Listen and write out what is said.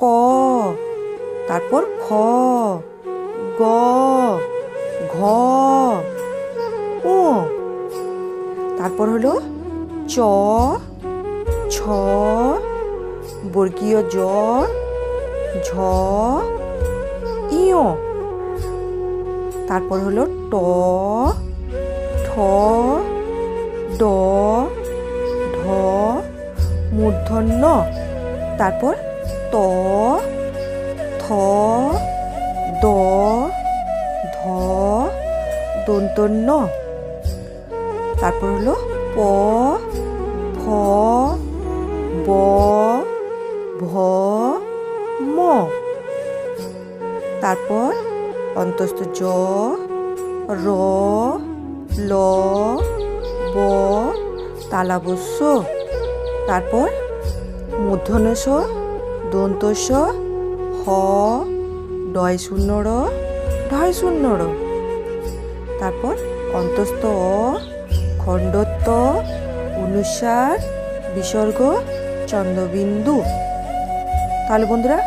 ক। তারপর খ। গ। ঘ। ও তারপর হলো চ। ছ। বর্গীয় জ। ঝ। ইয়। তারপর হলো ট। ঠ। ড। ঢ। মূর্ধন্য। তারপর ত, থ, দ, ধ, দন্তন্য। তারপর হলো প, ফ, ব, ভ, ম। তারপর অন্তস্থ জ, র, ল, ব, তালাবস্য। তারপর মূর্ধনস দন্তস হ ডয় শূন্য র ঢয় শূন্য র তারপর অন্তস্থ অ খণ্ডত্ব অনুসার বিসর্গ চন্দ্রবিন্দু। তাহলে বন্ধুরা